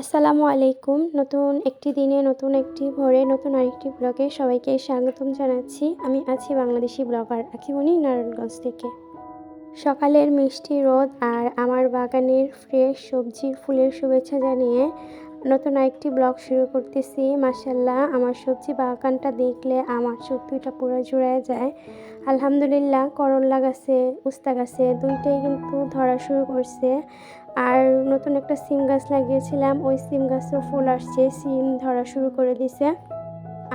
আসসালামু আলাইকুম। নতুন একটি দিনে, নতুন একটি ভোরে, নতুন আরেকটি ব্লগে সবাইকে স্বাগতম জানাচ্ছি। আমি আছি বাংলাদেশি ব্লগার আখিমণি নারায়ণগঞ্জ থেকে। সকালের মিষ্টি রোদ আর আমার বাগানের ফ্রেশ সবজির ফুলের শুভেচ্ছা জানিয়ে নতুন আরেকটি ব্লগ শুরু করতেছি। মাসাল্লাহ আমার সবজি বাগানটা দেখলে আমার চোখ দুইটা পুরো জুড়ায় যায়। আলহামদুলিল্লাহ করল্লা গাছে, উস্তা গাছে দুইটাই কিন্তু ধরা শুরু করছে। আর নতুন একটা সিম গাছ লাগিয়েছিলাম, ওই সিম গাছেও ফুল আসছে, সিম ধরা শুরু করে দিছে।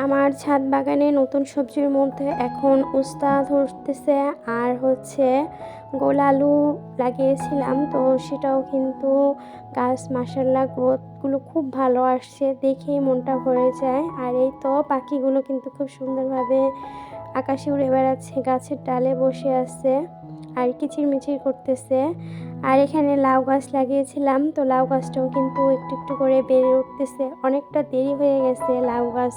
আমার ছাদ বাগানে নতুন সবজির মধ্যে এখন উস্তা ধরতেছে আর হচ্ছে গোল আলু লাগিয়েছিলাম, তো সেটাও কিন্তু গাছ মাসাল্লা গ্রোথগুলো খুব ভালো আসছে, দেখেই মনটা ভরে যায়। আর এই তো পাখিগুলো কিন্তু খুব সুন্দরভাবে আকাশে উড়ে বেড়াচ্ছে, গাছের ডালে বসে আছে আর কিচিরমিচির করতেছে। আর এখানে লাউ গাছ লাগিয়েছিলাম, তো লাউ গাছটাও কিন্তু একটু একটু করে বেড়ে উঠতেছে। অনেকটা দেরি হয়ে গেছে লাউ গাছ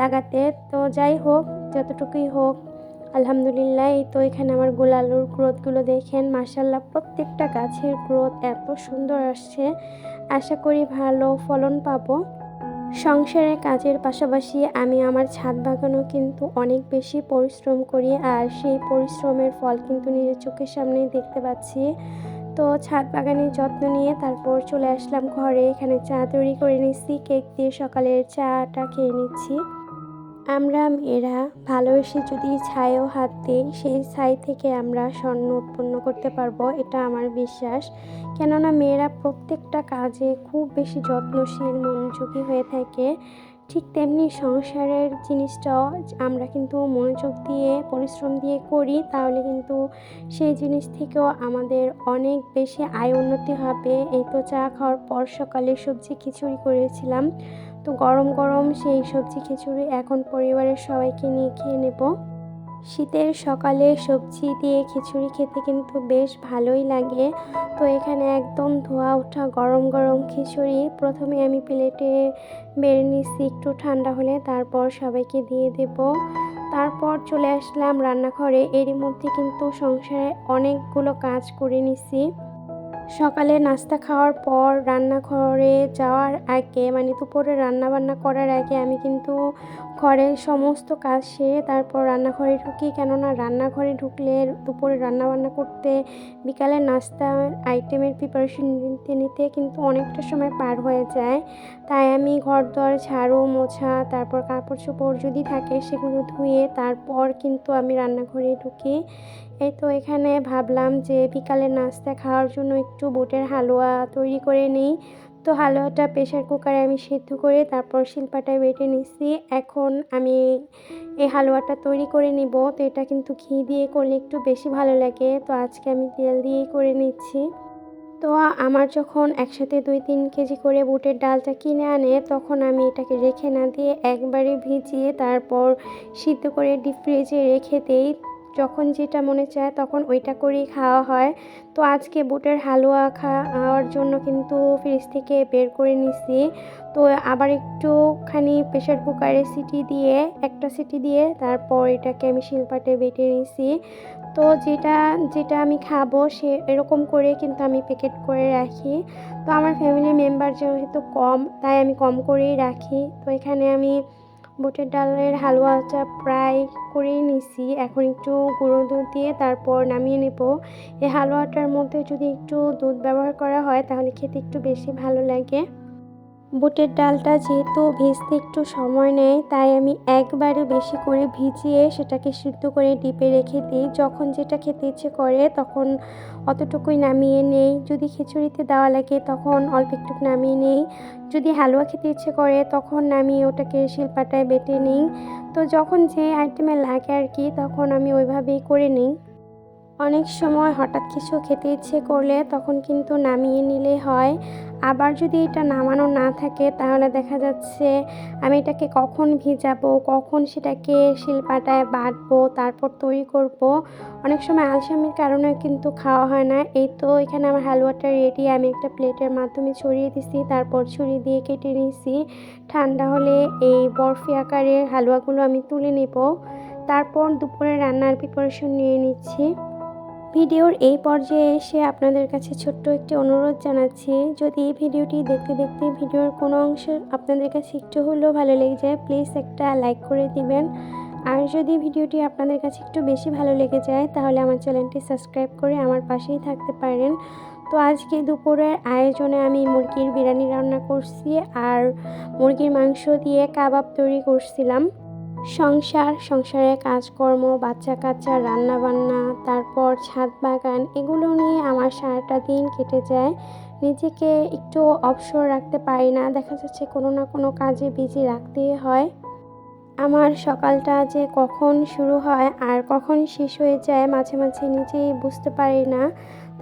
লাগাতে। তো যাই হোক, যতটুকুই হোক, আলহামদুলিল্লাহ, এই তো এখানে আমার গোলালুর গ্রোথগুলো দেখেন। মাসাল্লাহ প্রত্যেকটা গাছের গ্রোথ এত সুন্দর আসছে। আশা করি ভালো ফলন পাবো। সংসারের কাজের পাশাপাশি আমি আমার ছাদ বাগানও কিন্তু অনেক বেশি পরিশ্রম করি, আর সেই পরিশ্রমের ফল কিন্তু নিজের চোখের সামনেই দেখতে পাচ্ছি। তো ছাদ বাগানের যত্ন নিয়ে তারপর চলে আসলাম ঘরে। এখানে চা তৈরি করে নিচ্ছি, কেক দিয়ে সকালের চাটা খেয়ে নিচ্ছি। আমরা মেয়েরা ভালোবেসে যদি ছাইও হাত দিই, সেই ছাই থেকে আমরা স্বর্ণ উৎপন্ন করতে পারব, এটা আমার বিশ্বাস। কেননা মেয়েরা প্রত্যেকটা কাজে খুব বেশি যত্নশীল, মনোযোগী হয়ে থাকে। ঠিক তেমনি সংসারের জিনিসটাও আমরা কিন্তু মনোযোগ দিয়ে, পরিশ্রম দিয়ে করি, তাহলে কিন্তু সেই জিনিস থেকেও আমাদের অনেক বেশি আয় উন্নতি হবে। এই তো চা খাওয়ার পর সকালে সবজি খিচুড়ি করেছিলাম। তো গরম গরম সেই সবজি খিচুড়ি এখন পরিবারের সবাইকে নিয়ে খেয়ে নেব। শীতের সকালে সবজি দিয়ে খিচুড়ি খেতে কিন্তু বেশ ভালোই লাগে। তো এখানে একদম ধোয়া ওঠা গরম গরম খিচুড়ি প্রথমে আমি প্লেটে বেড়ে নিচ্ছি একটু ঠান্ডা হলে তারপর সবাইকে দিয়ে দেব। তারপর চলে আসলাম রান্নাঘরে। এরই মধ্যে কিন্তু সংসারে অনেকগুলো কাজ করে নিছি। সকালে নাস্তা খাওয়ার পর রান্নাঘরে যাওয়ার আগে মানে দুপুরে রান্না বান্না করার আগে আমি কিন্তু ঘরের সমস্ত কাজ সেরে তারপর রান্নাঘরে ঢুকি। কেননা রান্নাঘরে ঢুকলে দুপুরে রান্না বান্না করতে, বিকালে নাস্তা, আইটেমের প্রিপারেশন নিতে নিতে কিন্তু অনেকটা সময় পার হয়ে যায়। তাই আমি ঘর দর ঝাড়ু, মোছা, তারপর কাপড় চোপড় যদি থাকে সেগুলো ধুয়ে তারপর কিন্তু আমি রান্নাঘরে ঢুকি। এই তো এখানে ভাবলাম যে বিকালে নাস্তা খাওয়ার জন্য একটু বুটের হালুয়া তৈরি করে নিই। তো হালুয়াটা প্রেশার কুকারে আমি সিদ্ধ করে তারপর শিলপাটায় বেটে নিচ্ছি এখন আমি এই হালুয়াটা তৈরি করে নিব। তো এটা কিন্তু ঘি দিয়ে করলে একটু বেশি ভালো লাগে। তো আজকে আমি তেল দিয়েই করে নিচ্ছি। তো আমার যখন একসাথে দুই তিন কেজি করে বুটের ডালটা কিনে আনে, তখন আমি এটাকে রেখে না দিয়ে একবারে ভিজিয়ে তারপর সিদ্ধ করে ডিপ ফ্রিজে রেখে দিই। যখন যেটা মনে চায় তখন ওইটা করেই খাওয়া হয়। তো আজকে বুটের হালুয়া খাওয়ার জন্য কিন্তু ফ্রিজ থেকে বের করে নিছি। তো আবার একটুখানি প্রেশার কুকারে সিটি দিয়ে, একটা সিটি দিয়ে তারপর এটাকে আমি শিলপাটে বেটে নিছি। তো যেটা যেটা আমি খাব সে, এরকম করে কিন্তু আমি প্যাকেট করে রাখি। তো আমার ফ্যামিলি মেম্বার যেহেতু কম, তাই আমি কম করেই রাখি। তো এখানে আমি বুটের ডালের হালুয়াটা প্রায় করেই নিছি। এখন একটু গুঁড়ো দুধ দিয়ে তারপর নামিয়ে নেব। এই হালুয়াটার মধ্যে যদি একটু দুধ ব্যবহার করা হয়, তাহলে খেতে একটু বেশি ভালো লাগে। বুটের ডালটা যেহেতু ভেজতে একটু সময় নেয়, তাই আমি একবারে বেশি করে ভিজিয়ে সেটাকে সিদ্ধ করে ডিপে রেখে দিই। যখন যেটা খেতে ইচ্ছে করে তখন অতটুকুই নামিয়ে নেই। যদি খিচুড়িতে দেওয়া লাগে তখন অল্প একটু নামিয়ে নেই। যদি হালুয়া খেতে ইচ্ছে করে তখন নামিয়ে ওটাকে শিলপাটায় বেটে নিই। তো যখন যে আইটেমে লাগে আর কি তখন আমি ওইভাবেই করে নিই। অনেক সময় হঠাৎ কিছু খেতে ইচ্ছে করলে তখন কিন্তু নামিয়ে নিলে হয়। আবার যদি এটা নামানো না থাকে, তাহলে দেখা যাচ্ছে আমি এটাকে কখন ভিজাবো, কখন সেটাকে শিলপাটায় বাটবো, তারপর তৈরি করব। অনেক সময় আলসামির কারণে কিন্তু খাওয়া হয় না। এই তো এখানে আমার হালুয়াটা রেডি আমি একটা প্লেটের মাধ্যমে ছড়িয়ে দিছি, তারপর ছুরি দিয়ে কেটে নিয়েছি ঠান্ডা হলে এই বরফি আকারের হালুয়াগুলো আমি তুলে নেব। তারপর দুপুরে রান্নার প্রিপারেশন নিয়ে নিচ্ছি। ভিডিওর এই পর্যায়ে এসে আপনাদের কাছে ছোট্ট একটি অনুরোধ জানাচ্ছি, যদি এই ভিডিওটি দেখতে দেখতে ভিডিওর কোনো অংশ আপনাদের কাছে একটু হলেও ভালো লেগে যায় প্লিজ একটা লাইক করে দিবেন। আর যদি ভিডিওটি আপনাদের কাছে একটু বেশি ভালো লেগে যায়, তাহলে আমার চ্যানেলটি সাবস্ক্রাইব করে আমার পাশেই থাকতে পারেন। তো আজকে দুপুরের আয়োজনে আমি মুরগির বিরিয়ানি রান্না করছি, আর মুরগির মাংস দিয়ে কাবাব তৈরি করছিলাম। সংসার, সংসারে কাজকর্ম বাচ্চা কাচ্চা রান্না বান্না তারপর ছাদ বাগান, এগুলো নিয়ে আমার সারাটা দিন কেটে যায়। নিজেকে একটু অবসর রাখতে পারি না, দেখা যাচ্ছে কোনো না কোনো কাজে বিজি রাখতেই হয়। আমার সকালটা যে কখন শুরু হয় আর কখন শেষ হয়ে যায় মাঝে মাঝে নিজেই বুঝতে পারি না।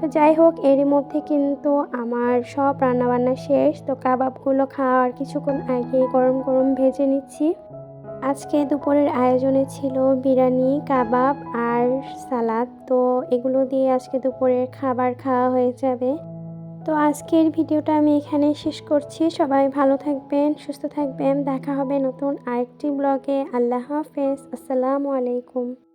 তো যাই হোক, এরই মধ্যে কিন্তু আমার সব রান্নাবান্না শেষ, তো কাবাবগুলো খাওয়ার কিছুক্ষণ আগে গরম গরম ভেজে নিচ্ছি। আজকে দুপুরের আয়োজনে ছিল বিরিয়ানি, কাবাব আর সালাদ। তো এগুলো দিয়ে আজকে দুপুরের খাবার খাওয়া হয়ে যাবে। তো আজকের ভিডিওটা আমি এখানে শেষ করছি। সবাই ভালো থাকবেন, সুস্থ থাকবেন। দেখা হবে নতুন আরেকটি ব্লগে। আল্লাহ হাফেজ। আসসালামু আলাইকুম।